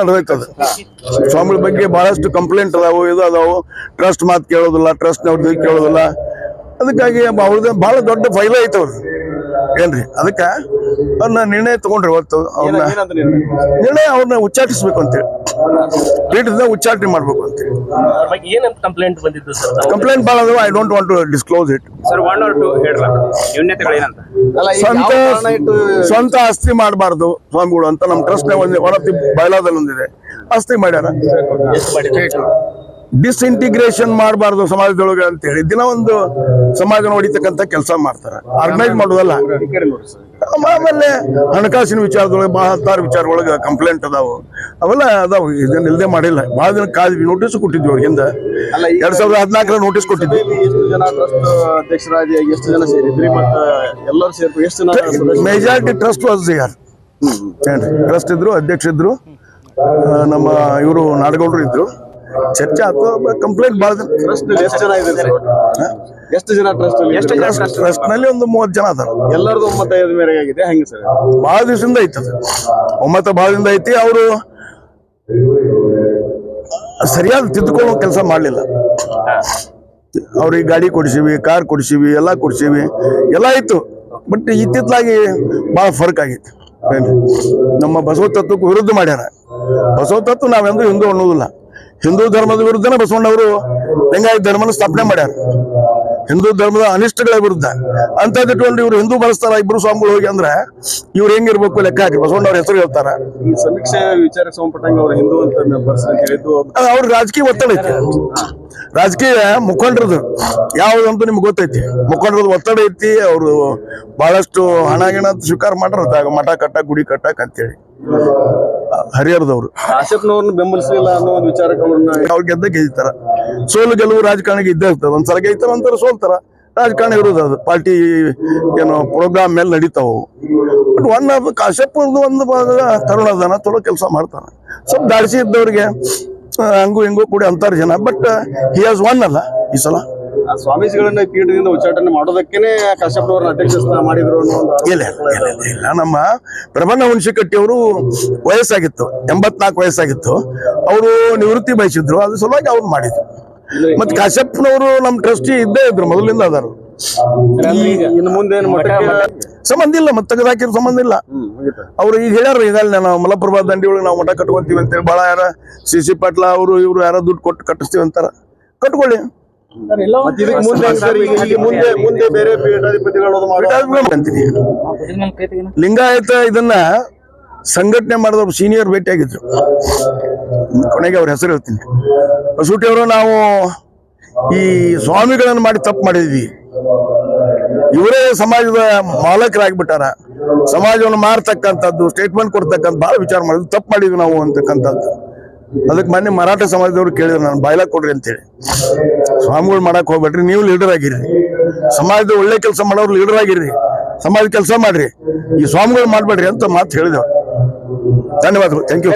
ನಡೆದೈತದ. ಸ್ವಾಮಿಗಳ ಬಗ್ಗೆ ಬಹಳಷ್ಟು ಕಂಪ್ಲೇಂಟ್ ಅದಾವು, ಇದು ಅದಾವು. ಟ್ರಸ್ಟ್ ಮಾತು ಕೇಳೋದಿಲ್ಲ ಟ್ರಸ್ಟ್ನವ್ರದ್ದು ಕೇಳೋದಿಲ್ಲ. ಅದಕ್ಕಾಗಿ ಅವ್ರದ್ದು ಬಹಳ ದೊಡ್ಡ ಫೈಲ್ ಐತೆ ಅವ್ರದ್ದು ಏನ್ರಿ ಅದಕ್ಕೆ ಅವ್ರನ್ನ ನಿರ್ಣಯ ತಗೊಂಡ್ರಿ ಇವತ್ತು ಅವ್ರನ್ನ ನಿರ್ಣಯ? ಅವ್ರನ್ನ ಉಚ್ಚಾಟಿಸ್ಬೇಕು ಅಂತೇಳಿ. ಪೀಠದಿಂದ ಉಚ್ಚಾಟನೆ ಮಾಡ್ಬೇಕು ಅಂತೇಳಿ. ಏನಂತ ಕಂಪ್ಲೇಂಟ್ ಬಂದಿದ್ದು ಸರ್ ಕಂಪ್ಲೇಂಟ್ ಭಾಳ ಅದಾವ I don't want to disclose it sir one or two ಹೇಳ್ರ. ನ್ಯೂನ್ಯತೆಗಳೇನಂತ ಅಲ್ಲ ಈಗ ಸ್ವಂತ ಸ್ವಂತ ಆಸ್ತಿ ಮಾಡಬಾರ್ದು ಸ್ವಾಮಿಗಳು ಅಂತ ನಮ್ಮ ಟ್ರಸ್ಟ್ ಒಂದು ಹೊರತಿ ಬಯಲಾದಲ್ಲಿ ಒಂದಿದೆ. ಆಸ್ತಿ ಮಾಡ್ಯಾರ. ಡಿಸ್ಇಂಟಿಗ್ರೇಷನ್ ಮಾಡಬಾರ್ದು ಸಮಾಜದೊಳಗೆ ಅಂತ ಹೇಳಿ ದಿನ ಒಂದು ಸಮಾಜ ನೋಡಿತಕ್ಕಂತ ಕೆಲಸ ಮಾಡ್ತಾರೆ. ಆರ್ಗನೈಸ್ ಮಾಡೋದಲ್ಲ. ಆಮೇಲೆ ಹಣಕಾಸಿನ ವಿಚಾರದೊಳಗೆ ಭಾಳ ಹತ್ತಾರು ವಿಚಾರದೊಳಗೆ ಕಂಪ್ಲೇಂಟ್ ಅದಾವು. ಅವೆಲ್ಲ ಅದಾವು. ಇದನ್ನ ಇಲ್ಲದೆ ಮಾಡಿಲ್ಲ. ಬಹಳ ದಿನ ಕಾದ್ವಿ ನೋಟಿಸ್ ಕೊಟ್ಟಿದ್ವಿ ಅವ್ರಿಗಿಂದ ಅಲ್ಲ ಈಗ ಎರಡ್ ಸಾವಿರದ ಹದಿನಾಲ್ಕರ ನೋಟಿಸ್ ಕೊಟ್ಟಿದ್ವಿ. ಎಷ್ಟು ಜನ ಟ್ರಸ್ಟ್ ಅಧ್ಯಕ್ಷರಾಗಿ ಎಷ್ಟು ಜನ ಸೇರಿದ್ರಿ ಮತ್ತ ಎಲ್ಲರೂ ಸೇರಿ ಎಷ್ಟು ಜನ? ಮೆಜಾರಿಟಿ ಟ್ರಸ್ಟ್ ವಾಸ್ ಯಾರು ಟ್ರಸ್ಟ್ ಇದ್ರು ಅಧ್ಯಕ್ಷ ಇದ್ರು. ನಮ್ಮ ಇವರು ನಾಡಗೌಡರು ಇದ್ರು. ಚರ್ಚೆ ಆಯ್ತು ಕಂಪ್ಲೇಂಟ್ ಭಾಳ ಜನ ಎಷ್ಟು ಜನ ಇದ್ದಾರೆ? ಎಷ್ಟು ಜನ ಟ್ರಸ್ಟ್ ಎಷ್ಟು ಜನ ಟ್ರಸ್ಟ್ನಲ್ಲಿ ಒಂದು ಮೂವತ್ತು ಜನ ಅದಾರ. ಎಲ್ಲರದು ಒಮ್ಮತದ ಮೇರೆಗೆ ಆಗಿದೆ ಹೆಂಗೆ ಸರ್? ಬಹಳ ದಿವಸದಿಂದ ಐತಿ ಅದು. ಒಮ್ಮತ ಬಹಳ ದಿನ ಐತಿ ಅವರು ಸರಿಯಾದ ತಿದ್ದುಕೊಳ್ಳೋ ಕೆಲಸ ಮಾಡಲಿಲ್ಲ. ಅವ್ರಿಗೆ ಗಾಡಿ ಕೊಡಿಸಿವಿ ಕಾರ್ ಕೊಡಿಸಿವಿ ಎಲ್ಲ ಕೊಡಿಸಿವಿ ಎಲ್ಲ ಇತ್ತು. ಬಟ್ ಇತ್ತಿತ್ತಲಾಗಿ ಭಾಳ ಫರ್ಕ್ ಆಗಿತ್ತು. ನಮ್ಮ ಬಸವ ತತ್ವಕ್ಕೆ ವಿರುದ್ಧ ಮಾಡ್ಯಾರ. ಬಸವ ತತ್ವ ನಾವೆಂದೂ ಹಿಂದೂ ಅನ್ನೋದಿಲ್ಲ ಹಿಂದೂ ಧರ್ಮದ ವಿರುದ್ಧನೇ ಬಸವಣ್ಣವರು ಲಿಂಗಾಯತ ಧರ್ಮನ ಸ್ಥಾಪನೆ ಮಾಡ್ಯಾರ. ಹಿಂದೂ ಧರ್ಮದ ಅನಿಷ್ಟಗಳ ವಿರುದ್ಧ. ಅಂತ ಇಟ್ಕೊಂಡು ಇವ್ರು ಹಿಂದೂ ಬಳಸ್ತಾರ ಇಬ್ರು ಸ್ವಾಮಿಗಳು ಹೋಗಿ ಅಂದ್ರೆ ಇವ್ರು ಹೆಂಗಿರ್ಬೇಕು ಲೆಕ್ಕ ಹಾಕಿ. ಬಸವಣ್ಣವ್ರ ಹೆಸರು ಹೇಳ್ತಾರ. ಈ ಸಮೀಕ್ಷೆ ಅವರು ಹಿಂದೂ ಅಂತ ರಾಜಕೀಯ ಒತ್ತಡ ಐತಿ. ರಾಜಕೀಯ ಮುಖಂಡರದು ಯಾವ್ದಂತೂ ನಿಮ್ಗೆ ಗೊತ್ತೈತಿ. ಮುಖಂಡರದ್ ಒತ್ತಡ ಐತಿ ಅವರು ಬಹಳಷ್ಟು ಹಣ ಗಿಣ ಸ್ವೀಕಾರ ಮಾಡ್ರ ಮಠ ಕಟ್ಟ ಗುಡಿ ಕಟ್ಟಕ್ ಅಂತೇಳಿ. ಹರಿಹರದವ್ರು. ಕಾಶ್ಯಪ್ನವ್ರನ್ನ ಬೆಂಬಲಿಸಲಿಲ್ಲ ಅನ್ನೋ ಒಂದು ವಿಚಾರಕ್ಕೆ ಅವ್ರನ್ನ ಅವ್ರು ಗೆದ್ದ ಗೆಲ್ತಾರ ಸೋಲು ಗೆಲುವು ರಾಜಕಾರಣಿಗೆ ಇದ್ದೇ ಇರ್ತದೆ. ಒಂದ್ಸಲ ಗೆಲ್ತಾರ ಒಂಥರ ಸೋಲ್ತಾರ. ರಾಜಕಾರಣ ಇರೋದು ಅದು. ಪಾರ್ಟಿ ಏನು ಪ್ರೋಗ್ರಾಮ್ ಮೇಲೆ ನಡೀತಾವು ಬಟ್ ಒನ್ ಆಫ್ ಕಾಶ್ಯಪ್ ಒಂದು ತರುಣ ಅದಾನ ಚಲೋ ಕೆಲಸ ಮಾಡ್ತಾನೆ. ಸ್ವಲ್ಪ ದಾಡಿಸಿ ಇದ್ದವ್ರಿಗೆ ಹಂಗು ಹಂಗೂ ಕೂಡಿ ಅಂತಾರೆ ಜನ. ಬಟ್ ಹಿ ಹಾಸ್ ಒನ್ ಅಲ್ಲ ಈ ಸಲ. ಆ ಸ್ವಾಮೀಜಿಗಳನ್ನ ಪೀಠದಿಂದ ಉಚ್ಚಾಟನೆ ಮಾಡೋದಕ್ಕೇನೆ ಕಾಶ್ಯಪ್ನವ್ರನ್ನ ಅಧ್ಯಕ್ಷ ಸ್ಥಾನ ಮಾಡಿದ್ರು ಅನ್ನೋ ಒಂದು ಆರೋಪ ಇಲ್ಲ ಇಲ್ಲ, ಇಲ್ಲ, ಇಲ್ಲ, ಇಲ್ಲ ನಮ್ಮ ಪ್ರಬಂಧ ಹುಣಸಿಕಟ್ಟಿ ಅವರು ವಯಸ್ಸಾಗಿತ್ತು ಎಂಬತ್ನಾಲ್ಕು ವಯಸ್ಸಾಗಿತ್ತು. ಅವರು ನಿವೃತ್ತಿ ಬಯಸಿದ್ರು ಅದ್ರ ಸಲುವಾಗಿ ಅವ್ರು ಮಾಡಿದ್ರು. ಮತ್ತೆ ಕಾಶ್ಯಪ್ನವರು ನಮ್ಮ ಟ್ರಸ್ಟಿ ಇದ್ದೇ ಇದ್ರು ಮೊದಲಿಂದ ಅದಾರು. ಇನ್ನು ಮುಂದೆ ಏನು ಮಠಕ್ಕೆ ಸಂಬಂಧ ಇಲ್ಲ ಮತ್ತೆ ತೆಗೆದಾಕಿರೋ ಸಂಬಂಧ ಇಲ್ಲ. ಹ್ಮ್ ಮುಗೀತು. ಅವ್ರು ಈಗ ಹೇಳ್ಯಾರ ಇದಲ್ಲ ನಾವು ಮಲಪ್ರಭಾ ದಂಡಿ ಒಳಗೆ ನಾವು ಮಠ ಕಟ್ಕೊಂತೀವಿ ಅಂತೇಳಿ. ಭಾಳ ಯಾರ ಸಿ ಸಿ ಪಾಟ್ಲ ಅವರು ಇವರು ಯಾರೋ ದುಡ್ಡು ಕೊಟ್ಟು ಕಟ್ಟಿಸ್ತೀವಿ ಅಂತಾರ. ಕಟ್ಕೊಳ್ಳಿ. ಲಿಂಗಾಯತ ಇದನ್ನ ಸಂಘಟನೆ ಮಾಡಿದವ್ರು ಸೀನಿಯರ್ ಭೇಟಿ ಆಗಿದ್ರು ಕೊನೆಗೆ ಅವ್ರ ಹೆಸರು ಹೇಳ್ತೀನಿ. ಬಸೂಟಿ ಅವರು ನಾವು ಈ ಸ್ವಾಮಿಗಳನ್ನು ಮಾಡಿ ತಪ್ಪು ಮಾಡಿದ್ವಿ ಇವರೇ ಸಮಾಜದ ಮಾಲಕರಾಗ್ಬಿಟ್ಟಾರ. ಸಮಾಜವನ್ನು ಮಾರತಕ್ಕಂಥದ್ದು ಸ್ಟೇಟ್ಮೆಂಟ್ ಕೊಡ್ತಕ್ಕಂಥ ಭಾಳ ವಿಚಾರ ಮಾಡಿದ್ವಿ ತಪ್ಪು ಮಾಡಿದ್ವಿ ನಾವು ಅಂತಕ್ಕಂಥದ್ದು. ಅದಕ್ಕೆ ಮೊನ್ನೆ ಮರಾಠ ಸಮಾಜದವ್ರು ಕೇಳಿದ್ರು, ನಾನು ಬಾಯ್ಲಾಕ್ ಕೊಡ್ರಿ ಅಂತೇಳಿ. ಸ್ವಾಮಿಗಳು ಮಾಡಕ್ ಹೋಗ್ಬೇಡ್ರಿ, ನೀವು ಲೀಡರ್ ಆಗಿರ್ರಿ ಸಮಾಜದ ಒಳ್ಳೆ ಕೆಲಸ ಮಾಡೋರು ಲೀಡರ್ ಆಗಿರ್ರಿ ಸಮಾಜ ಕೆಲಸ ಮಾಡ್ರಿ. ಈ ಸ್ವಾಮಿಗಳು ಮಾಡ್ಬೇಡ್ರಿ ಅಂತ ಮಾತು ಹೇಳಿದೆವು ಧನ್ಯವಾದಗಳು. Thank you